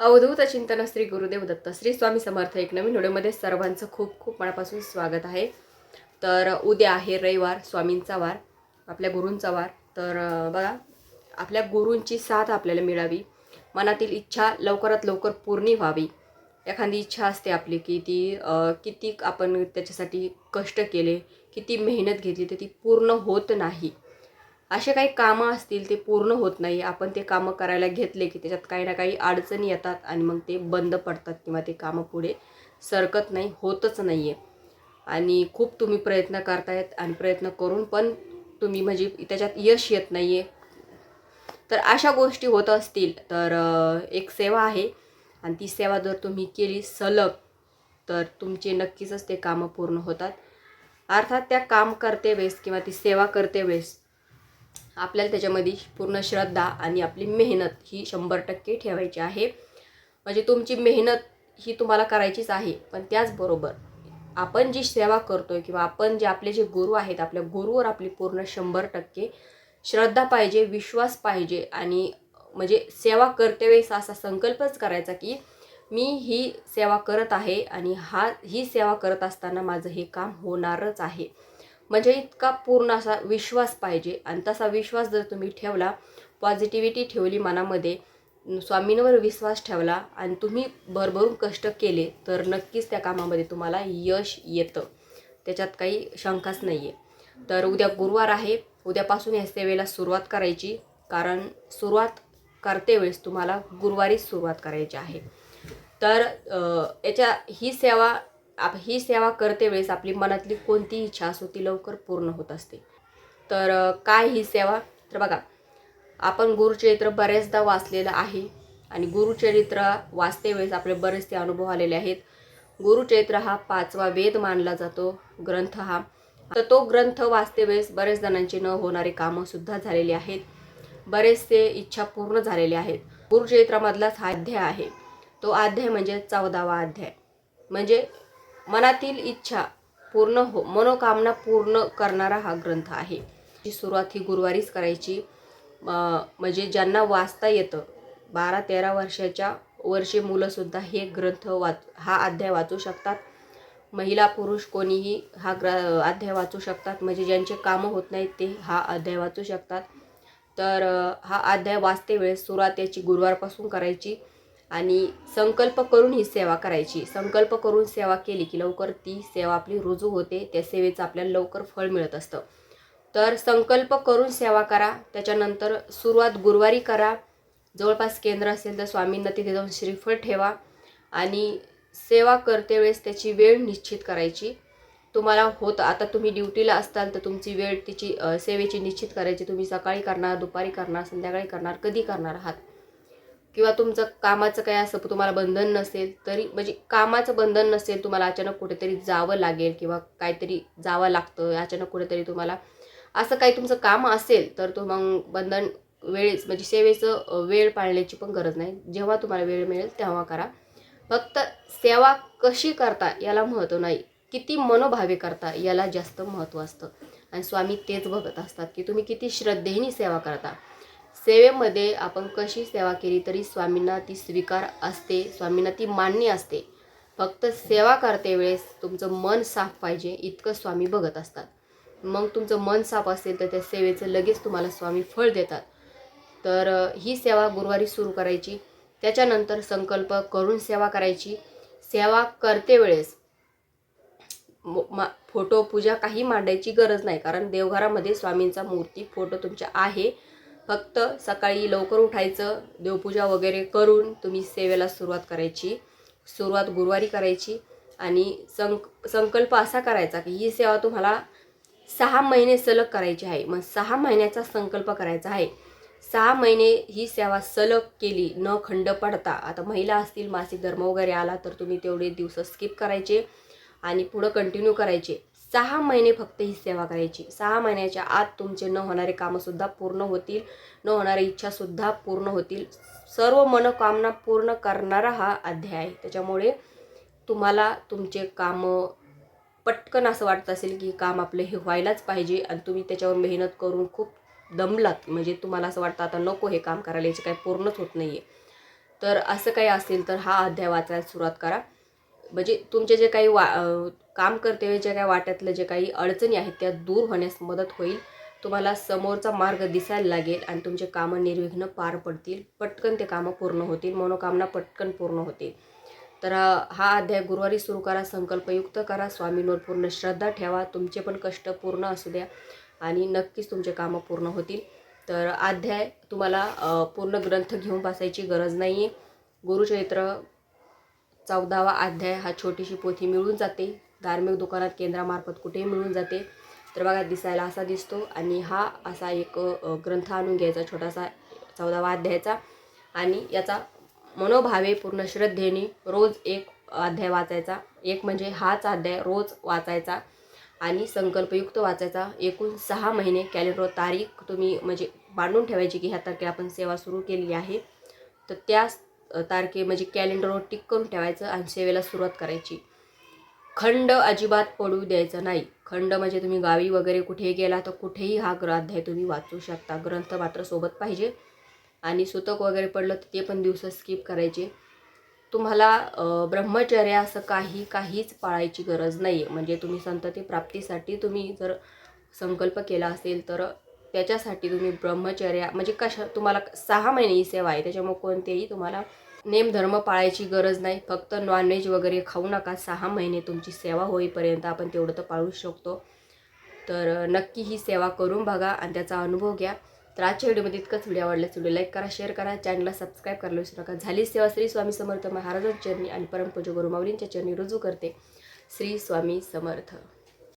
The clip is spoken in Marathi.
अवधूत चिंतन श्री गुरुदेव दत्त श्री स्वामी समर्थ एक नवीन व्हिडिओमध्ये सर्वांचं खूप खूप मनापासून स्वागत आहे. तर उद्या आहे रविवार स्वामींचा वार आपल्या गुरूंचा वार. तर बघा आपल्या गुरूंची साथ आपल्याला मिळावी. मनातील इच्छा लवकरात लवकर पूर्ण व्हावी. एखादी इच्छा असते आपली की ती किती आपण त्याच्यासाठी कष्ट केले किती मेहनत घेतली तर ती पूर्ण होत नाही. असे काही कामं असतील ते पूर्ण होत नाही. आपण ते कामं करायला घेतले की त्याच्यात काही ना काही अडचणी येतात आणि मग ते बंद पडतात किंवा ते कामं पुढे सरकत नाही होतच नाही आहे आणि खूप तुम्ही प्रयत्न करतायत आणि प्रयत्न करून पण तुम्ही म्हणजे त्याच्यात यश येत नाही आहे तर अशा गोष्टी होत असतील तर एक सेवा आहे आणि ती सेवा जर तुम्ही केली सलग तर तुमचे नक्कीच ते कामं पूर्ण होतात. अर्थात त्या काम करते वेळेस किंवा ती सेवा करते वेळेस आपल्याला त्याच्यामध्ये पूर्ण श्रद्धा आणि आपली मेहनत ही शंभर टक्के ठेवायची आहे. म्हणजे तुमची मेहनत ही तुम्हाला करायचीच आहे. पण त्याचबरोबर आपण जी सेवा करतो आहे किंवा आपण जे आपले जे गुरु आहेत आपल्या गुरुवर आपली पूर्ण शंभर टक्के श्रद्धा पाहिजे विश्वास पाहिजे आणि म्हणजे सेवा करतेवेळेस असा संकल्पच करायचा की मी ही सेवा करत आहे आणि हा ही सेवा करत असताना माझं हे काम होणारच आहे. म्हणजे इतका पूर्ण असा विश्वास पाहिजे. आणि तसा विश्वास जर तुम्ही ठेवला पॉझिटिव्हिटी ठेवली मनामध्ये स्वामींवर विश्वास ठेवला आणि तुम्ही भरभरून कष्ट केले तर नक्कीच त्या कामामध्ये तुम्हाला यश येतं. त्याच्यात काही शंकाच नाही आहे तर उद्या गुरुवार आहे. उद्यापासून या सेवेला सुरुवात करायची. कारण सुरुवात करते वेळेस तुम्हाला गुरुवारीच सुरुवात करायची आहे. तर याच्या ही सेवा आप ही सेवा करते वेळेस आपली मनातली कोणती इच्छा असो ती लवकर पूर्ण होत असते. तर काय ही सेवा? तर बघा आपण गुरुचरित्र बऱ्याचदा वाचलेलं आहे आणि गुरुचरित्र वाचते वेळेस आपले बरेचसे अनुभव आलेले आहेत. गुरुचरित्र हा पाचवा वेद मानला जातो ग्रंथ हा. तर तो ग्रंथ वाचते वेळेस बरेच जणांची न होणारी कामंसुद्धा झालेली आहेत. बरेचसे इच्छा पूर्ण झालेले आहेत. गुरुचरित्रामधलाच हा अध्याय आहे. तो अध्याय म्हणजे चौदावा अध्याय. म्हणजे मनातील इच्छा पूर्ण हो मनोकामना पूर्ण करणारा हा ग्रंथ आहे. जी सुरुवात ही गुरुवारीच करायची. म्हणजे ज्यांना वाचता येतं बारा तेरा वर्षाच्या वर्षे मुलंसुद्धा हे ग्रंथ वाच हा अध्याय वाचू शकतात. महिला पुरुष कोणीही हा ग्र अध्याय वाचू शकतात. म्हणजे ज्यांचे कामं होत नाहीत ते हा अध्याय वाचू शकतात. तर हा अध्याय वाचते वेळेस सुरुवात याची गुरुवारपासून करायची. आणि संकल्प करून ही सेवा करायची. संकल्प करून सेवा केली की लवकर ती सेवा आपली रुजू होते. त्या सेवेचं आपल्याला लवकर फळ मिळत असतं. तर संकल्प करून सेवा करा. त्याच्यानंतर सुरुवात गुरुवारी करा. जवळपास केंद्र असेल तर स्वामींना तिथे जाऊन श्रीफळ ठेवा आणि सेवा करते वेळेस त्याची वेळ निश्चित करायची. तुम्हाला होत. आता तुम्ही ड्युटीला असताल तर तुमची वेळ तिची सेवेची निश्चित करायची. तुम्ही सकाळी करणार दुपारी करणार संध्याकाळी करणार कधी करणार? आहात किंवा तुमचं कामाचं काय असं तुम्हाला बंधन नसेल तरी म्हणजे कामाचं बंधन नसेल तुम्हाला अचानक कुठेतरी जावं लागेल किंवा काहीतरी जावं लागतं अचानक कुठेतरी तुम्हाला असं काही तुमचं काम असेल तर तो मग बंधन वेळेस म्हणजे सेवेचं वेळ पाळण्याची पण गरज नाही. जेव्हा तुम्हाला वेळ मिळेल तेव्हा करा. फक्त सेवा कशी करता याला महत्त्व नाही. किती मनोभावे करता याला जास्त महत्त्व असतं. आणि स्वामी तेच बघत असतात की तुम्ही किती श्रद्धेने सेवा करता. सेवेमध्ये आपण कशी सेवा केली तरी स्वामींना ती स्वीकार असते स्वामींना ती मान्य असते. फक्त सेवा करते वेळेस तुमचं मन साफ पाहिजे इतकं स्वामी बघत असतात. मग तुमचं मन साफ असेल तर त्या सेवेचं लगेच तुम्हाला स्वामी फळ देतात. तर ही सेवा गुरुवारी सुरू करायची. त्याच्यानंतर संकल्प करून सेवा करायची. सेवा करते वेळेस मा फोटो पूजा काही मांडायची गरज नाही. कारण देवघरामध्ये स्वामींचा मूर्ती फोटो तुमच्या आहे. फक्त सकाळी लवकर उठायचं देवपूजा वगैरे करून तुम्ही सेवेला सुरुवात करायची. सुरुवात गुरुवारी करायची आणि संक संकल्प असा करायचा की ही सेवा तुम्हाला सहा महिने सलग करायची आहे. मग सहा महिन्याचा संकल्प करायचा आहे. सहा महिने ही सेवा सलग केली न खंड पडता. आता महिला असतील मासिक धर्म वगैरे आला तर तुम्ही तेवढे दिवस स्किप करायचे आणि पुढं कंटिन्यू करायचे. सहा महिने फक्त ही सेवा करायची. सहा महिन्याच्या आत तुमचे न होणारे कामंसुद्धा पूर्ण होतील. न होणाऱ्या इच्छासुद्धा पूर्ण होतील. सर्व मनोकामना पूर्ण करणारा हा अध्याय. आहे त्याच्यामुळे तुम्हाला तुमचे कामं पटकन असं वाटत असेल की काम आपलं हे व्हायलाच पाहिजे आणि तुम्ही त्याच्यावर मेहनत करून खूप दमलात. म्हणजे तुम्हाला असं वाटतं आता नको हे काम करायला याचे काही पूर्णच होत नाही आहे तर असं काही असेल तर हा अध्याय वाचायला सुरुवात करा. म्हणजे तुमचे जे काही वा काम करते वेळी जे काही वाट्यातले जे काही अडचणी आहेत त्या दूर होण्यास मदत होईल. तुम्हाला समोरचा मार्ग दिसायला लागेल आणि तुमचे कामं निर्विघ्न पार पडतील. पटकन ते कामं पूर्ण होतील. मनोकामना पटकन पूर्ण होतील. तर हा अध्याय गुरुवारी सुरू करा संकल्पयुक्त करा. स्वामींवर पूर्ण श्रद्धा ठेवा. तुमचे पण कष्ट पूर्ण असू द्या आणि नक्कीच तुमचे कामं पूर्ण होतील. तर अध्याय तुम्हाला पूर्ण ग्रंथ घेऊन बसायची गरज नाही आहे गुरुचरित्र चौदावा अध्याय हा छोटीशी पोथी मिळून जाते. धार्मिक दुकानात केंद्रामार्फत कुठेही मिळून जाते. तर बघा दिसायला असा दिसतो आणि हा असा एक ग्रंथ आणून घ्यायचा छोटासा चौदावा अध्यायाचा. आणि याचा मनोभावे पूर्ण श्रद्धेने रोज एक अध्याय वाचायचा. एक म्हणजे हाच अध्याय रोज वाचायचा आणि संकल्पयुक्त वाचायचा. एकूण सहा महिने कॅलेंडर तारीख तुम्ही म्हणजे मांडून ठेवायची की ह्या तारखेला आपण सेवा सुरू केली आहे. तर त्या तारखे म्हणजे कॅलेंडरवर टिक करून ठेवायचं आणि सेवेला सुरुवात करायची. खंड अजिबात पडू द्यायचा नाही. खंड म्हणजे तुम्ही गावी वगैरे कुठेही गेला तर कुठेही हा ग्रंथ तुम्ही वाचू शकता. ग्रंथ मात्र सोबत पाहिजे. आणि सुतक वगैरे पडलं तर ते पण दिवस स्किप करायचे. तुम्हाला ब्रह्मचर्या ब्रह्मचर्य असं काही काहीच पाळायची गरज नाही आहे म्हणजे तुम्ही संतती प्राप्तीसाठी तुम्ही जर संकल्प केला असेल तर त्याच्यासाठी तुम्ही ब्रह्मचर्या म्हणजे कशा तुम्हाला सहा महिने ही सेवा आहे. त्याच्यामुळे कोणतेही तुम्हाला नेमधर्म पाळायची गरज नाही. फक्त नॉनव्हेज वगैरे खाऊ नका. सहा महिने तुमची सेवा होईपर्यंत आपण तेवढं तर पाळू शकतो. तर नक्की ही सेवा करून बघा आणि त्याचा अनुभव घ्या. तर आजच्या व्हिडिओमध्ये इतकंच. व्हिडिओ आवडल्यास व्हिडिओ लाईक करा शेअर करा चॅनलला सबस्क्राईब करायला विसरू नका. झाली सेवा श्री स्वामी समर्थ महाराजांच्या चरणी आणि परमपूज गुरुमाऊलींच्या चरणी रुजू करते. श्री स्वामी समर्थ.